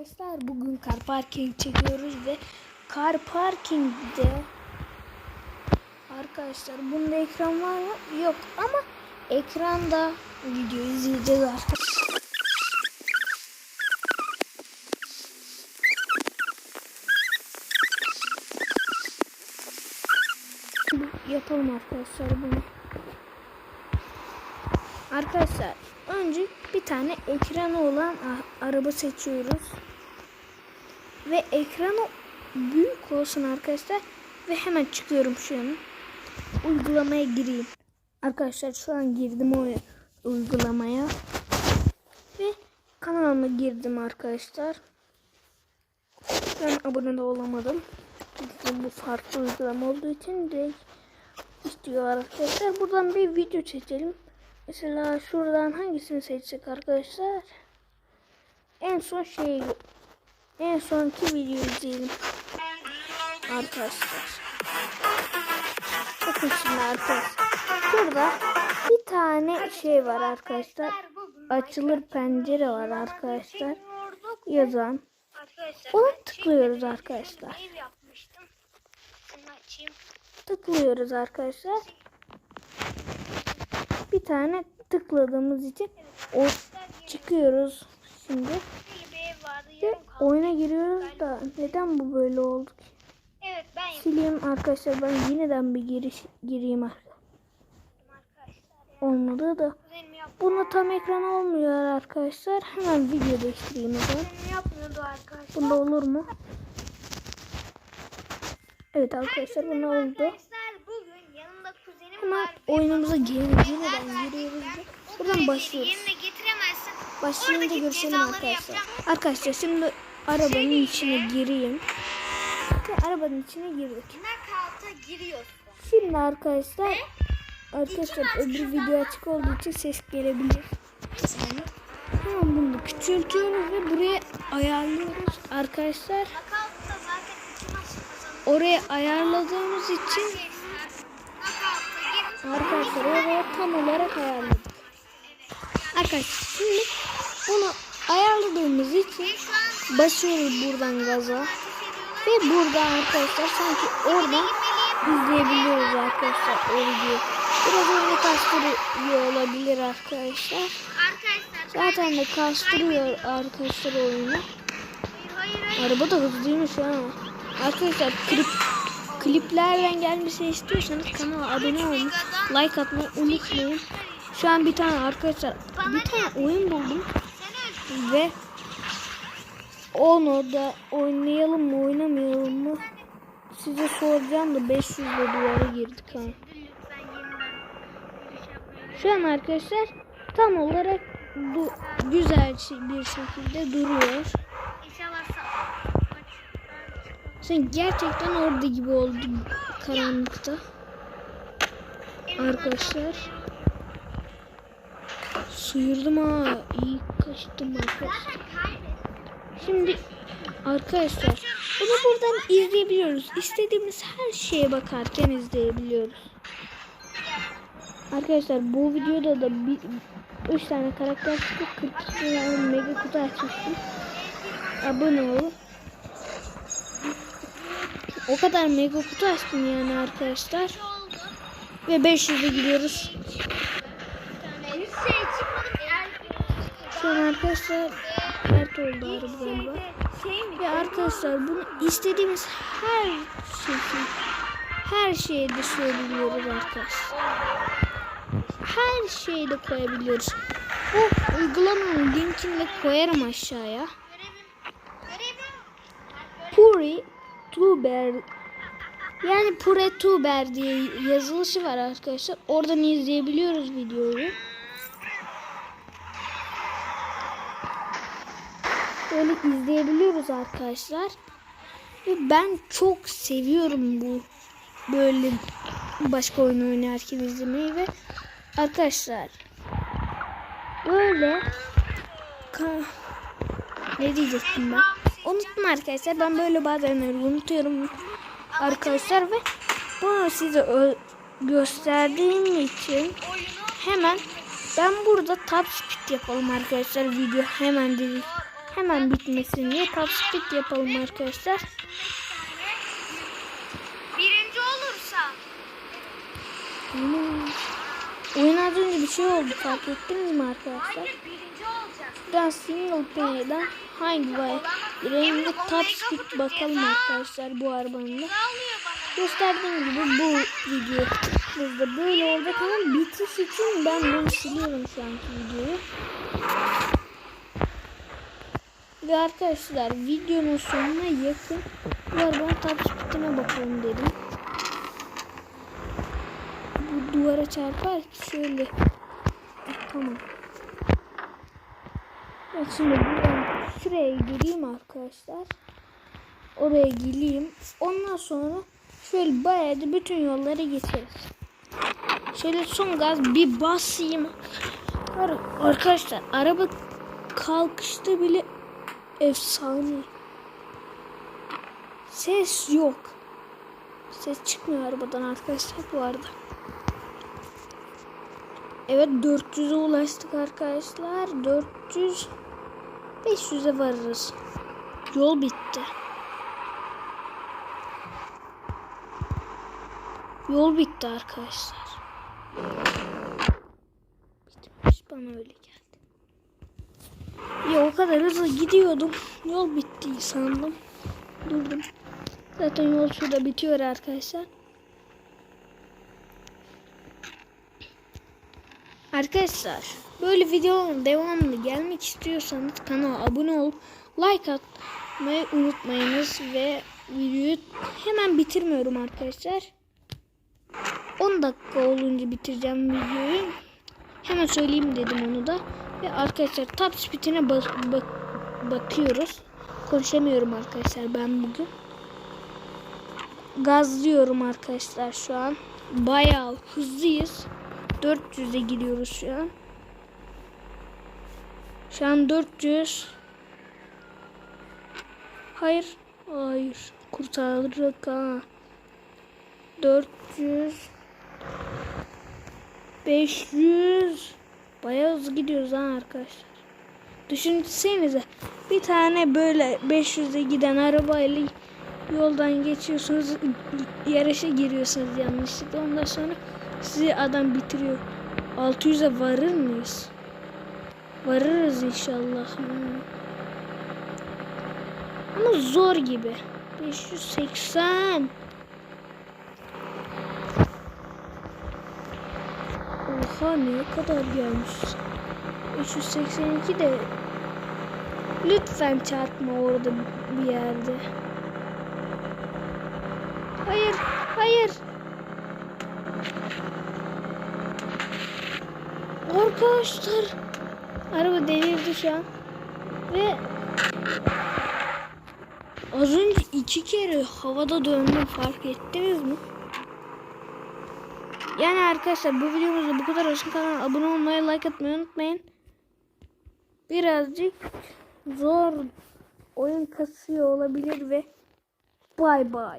arkadaşlar bugün car parking çekiyoruz ve car parkingde arkadaşlar bunda ekran var mı? Yok ama ekranda video izleyeceğiz arkadaşlar. Yapalım arkadaşlar bunu. Arkadaşlar önce bir tane ekranı olan araba seçiyoruz. Ve ekranı büyük olsun arkadaşlar. Ve hemen çıkıyorum şu an. Uygulamaya gireyim. Arkadaşlar şu an girdim o uygulamaya. Ve kanalıma girdim arkadaşlar. Ben abone de olamadım. Çünkü bu farklı uygulama olduğu için direkt istiyor arkadaşlar. Buradan bir video çekelim. Mesela şuradan hangisini seçsek arkadaşlar? En son şey en sonki videoyu izleyelim. Arkadaşlar. Bakın şimdi arkadaşlar. Şurada bir tane şey var arkadaşlar. Açılır pencere var arkadaşlar. Yazan. Ona tıklıyoruz arkadaşlar. Tıklıyoruz arkadaşlar. Bir tane tıkladığımız için o çıkıyoruz şimdi. Kaldı. oyuna giriyoruz da neden bu böyle oldu ki? Evet ben Sileyim arkadaşlar ben yeniden bir giriş gireyim arkadaşlar. Olmadı da. Bunu tam ekran olmuyor arkadaşlar. Hemen video değiştireyim o zaman. Bunda olur mu? Evet arkadaşlar merhaba oldu. Hemen oyunumuza geri yeniden giriyoruz. Buradan başlıyoruz. Başlayınca görüşelim arkadaşlar. Arkadaşlar şimdi arabanın Seninle- içine gireyim. Ve arabanın içine girdik. Şimdi arkadaşlar arkadaşlar öbür video açık olduğu için ses gelebilir. Hemen bunu küçültüyoruz ve buraya ayarlıyoruz arkadaşlar. Oraya ayarladığımız için arkadaşlar oraya tam olarak ayarladık. Arkadaşlar şimdi bunu ayarladığımız için basıyoruz buradan gaza. Ve burada arkadaşlar sanki oradan izleyebiliyoruz arkadaşlar o. Biraz oyunu kastırıyor olabilir arkadaşlar. Zaten de kastırıyor arkadaşlar oyunu. Araba da hızlıymış ha. Arkadaşlar klip kliplerden gelmesini istiyorsanız kanala abone olun. Like atmayı unutmayın. Şu an bir tane arkadaşlar bir tane oyun buldum ve onu da oynayalım mı oynamayalım mı size soracağım da 500 de duvara girdik ha. Şu an arkadaşlar tam olarak bu güzel şey- bir şekilde duruyor. Sen gerçekten orada gibi oldun karanlıkta. Arkadaşlar. Sıyırdım ha. İyi kaçtım arkadaşlar. Şimdi arkadaşlar bunu buradan izleyebiliyoruz. İstediğimiz her şeye bakarken izleyebiliyoruz. Arkadaşlar bu videoda da bir 3 tane karakter çıkıp 42 tane mega kutu açmıştım. Abone olun. O kadar mega kutu açtım yani arkadaşlar. Ve 500'e gidiyoruz. Şu an arkadaşlar Mert oldu araba galiba. Şey? Ve arkadaşlar bunu istediğimiz her şey her şeye de söyleyebiliyoruz arkadaşlar. Her şeyi de koyabiliyoruz. Bu uygulamanın linkini koyarım aşağıya. Puri Tuber yani Pure Tuber diye yazılışı var arkadaşlar. Oradan izleyebiliyoruz videoyu. Böyle izleyebiliyoruz arkadaşlar. Ve ben çok seviyorum bu böyle başka oyun oynarken izlemeyi ve arkadaşlar böyle ne diyecektim ben? Unuttum arkadaşlar. Ben böyle bazen unutuyorum arkadaşlar ve bunu size gösterdiğim için hemen ben burada top speed yapalım arkadaşlar video hemen dedik hemen bitmesin diye speed yapalım arkadaşlar. Birinci olursa. Hmm. Oyun az önce bir şey oldu fark ettiniz mi arkadaşlar? Buradan single player'dan hangi var? Rengi top speed bakalım arkadaşlar bu arabanın da. Gösterdiğim gibi bu video burada böyle olacak ama bitiş için ben bunu siliyorum şu anki videoyu. Ve arkadaşlar videonun sonuna yakın bu arabanın speedine bakalım dedim. Bu duvara çarpar ki şöyle. Tamam. Ben şimdi buradan şuraya gireyim arkadaşlar. Oraya geleyim. Ondan sonra şöyle bayağı da bütün yolları geçeriz. Şöyle son gaz bir basayım. Ar- Arkadaşlar araba kalkışta bile efsane. Ses yok. Ses çıkmıyor arabadan arkadaşlar bu arada. Evet 400'e ulaştık arkadaşlar. 400 500'e varırız. Yol bitti. Yol bitti arkadaşlar. Bitmiş bana öyle geldi. Ya o kadar hızlı gidiyordum. Yol bitti sandım. Durdum. Zaten yol şurada bitiyor arkadaşlar. Arkadaşlar böyle videoların devamlı gelmek istiyorsanız kanala abone olup like atmayı unutmayınız ve videoyu hemen bitirmiyorum arkadaşlar. 10 dakika olunca bitireceğim videoyu. Hemen söyleyeyim dedim onu da. Ve arkadaşlar top speed'ine bak- bak- bakıyoruz. Konuşamıyorum arkadaşlar ben bugün. Gazlıyorum arkadaşlar şu an. Bayağı hızlıyız. 400'e gidiyoruz şu an. Şu an 400. Hayır. Hayır. Kurtardık ha. 400 500 Bayağı hızlı gidiyoruz ha arkadaşlar. Düşünsenize bir tane böyle 500'e giden arabayla yoldan geçiyorsunuz yarışa giriyorsunuz yanlışlıkla ondan sonra sizi adam bitiriyor. 600'e varır mıyız? Varırız inşallah. Ama zor gibi. 580 Oha ne kadar gelmiş. 582 de lütfen çarpma orada bir yerde. Hayır, hayır. Arkadaşlar araba delirdi şu an ve az önce iki kere havada döndüm fark ettiniz mi? Yani arkadaşlar bu videomuzda bu kadar olsun kanala abone olmayı like atmayı unutmayın. Birazcık zor oyun kasıyor olabilir ve bay bay.